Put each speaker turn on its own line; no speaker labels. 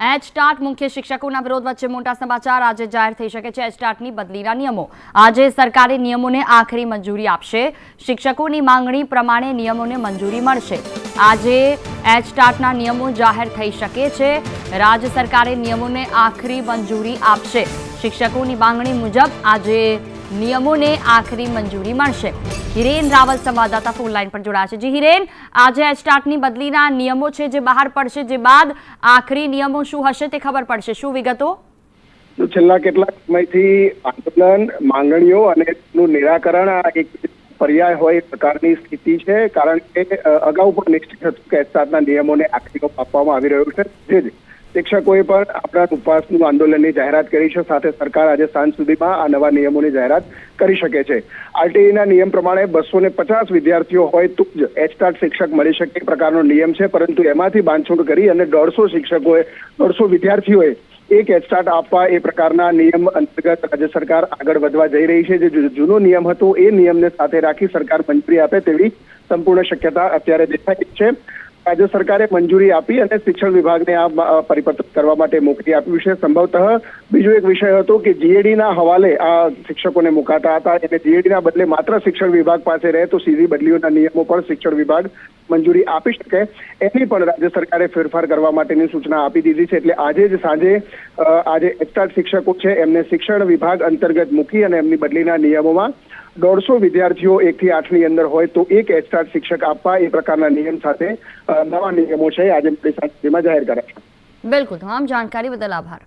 H TAT મુખ્ય શિક્ષકોના વિરોધ વચ્ચે મોટા સમાચાર આજે જાહેર થઈ શકે છે. એચ ટાટની બદલીના નિયમો. આજે સરકારે નિયમોને આખરી મંજૂરી આપશે. શિક્ષકોની માંગણી પ્રમાણે નિયમોને મંજૂરી મળશે. આજે એચટાટના નિયમો જાહેર થઈ શકે છે. રાજ્ય સરકારે નિયમોને આખરી મંજૂરી આપશે. શિક્ષકોની માંગણી મુજબ આજે નિયમોને આખરી મંજૂરી મળશે. હિરેન રાવલ સંવાદદાતા ફોન લાઈન પર જોડાશે જી હિરેન, આજે એચટાટની બદલીના નિયમો છે જે બહાર પડશે, જે બાદ આખરી નિયમો શું હશે તે ખબર પડશે. શું વિગતો?
છેલ્લા કેટલાક સમયથી આંદોલન, માંગણીઓ અને એનું નિરાકરણ આ એક પર્યાય હોય પ્રકારની સ્થિતિ છે. કારણ કે અગાઉ પણ નિશ્ચિત હતું કે એચટાટના નિયમોને આખરી આપવામાં આવી રહ્યો છે. જ શિક્ષકોએ પણ આપણા ઉપવાસનું આંદોલનની જાહેરાત કરી છે. સાથે સરકાર આજે સાંજ સુધીમાં આ નવા નિયમોની જાહેરાત કરી શકે છે. આરટીઈના નિયમ પ્રમાણે બસો ને પચાસ વિદ્યાર્થીઓ હોય તો જ એચટાટ શિક્ષક મળી શકે પ્રકારનો નિયમ છે. પરંતુ એમાંથી બાંધછોડ કરી અને દોઢસો શિક્ષકોએ, દોઢસો વિદ્યાર્થીઓએ એક એચટાટ આપવા એ પ્રકારના નિયમ અંતર્ગત રાજ્ય સરકાર આગળ વધવા જઈ રહી છે. જે જૂનો નિયમ હતો એ નિયમને સાથે રાખી સરકાર મંજૂરી આપે તેવી સંપૂર્ણ શક્યતા અત્યારે દેખાય છે. રાજ્ય સરકારે મંજૂરી આપી અને શિક્ષણ વિભાગને આ પરિપત્ર કરવા માટે મોકલી આપ્યું છે. સંભવતઃ બીજો એક વિષય હતો કે જીએડીના હવાલે આ શિક્ષકોને મુકાતા હતા. એટલે જીએડીના બદલે માત્ર શિક્ષણ વિભાગ પાસે રહે તો સીધી બદલીઓના નિયમો પણ શિક્ષણ વિભાગ મંજૂરી આપી શકે. એની પણ રાજ્ય સરકારે ફેરફાર કરવા માટેની સૂચના આપી દીધી છે. એટલે આજે જ સાંજે આજે એચટાટ શિક્ષકો છે. એમને શિક્ષણ વિભાગ અંતર્ગત મૂકી અને એમની બદલીના નિયમોમાં દોઢસો વિદ્યાર્થીઓ એકથી આઠની અંદર હોય તો એક એચટાટ શિક્ષક આપવા એ પ્રકારના નિયમ સાથે નવા નિયમો છે. આજે સુધીમાં જાહેર કર્યા.
બિલકુલ. તમામ જાણકારી બદલ આભાર.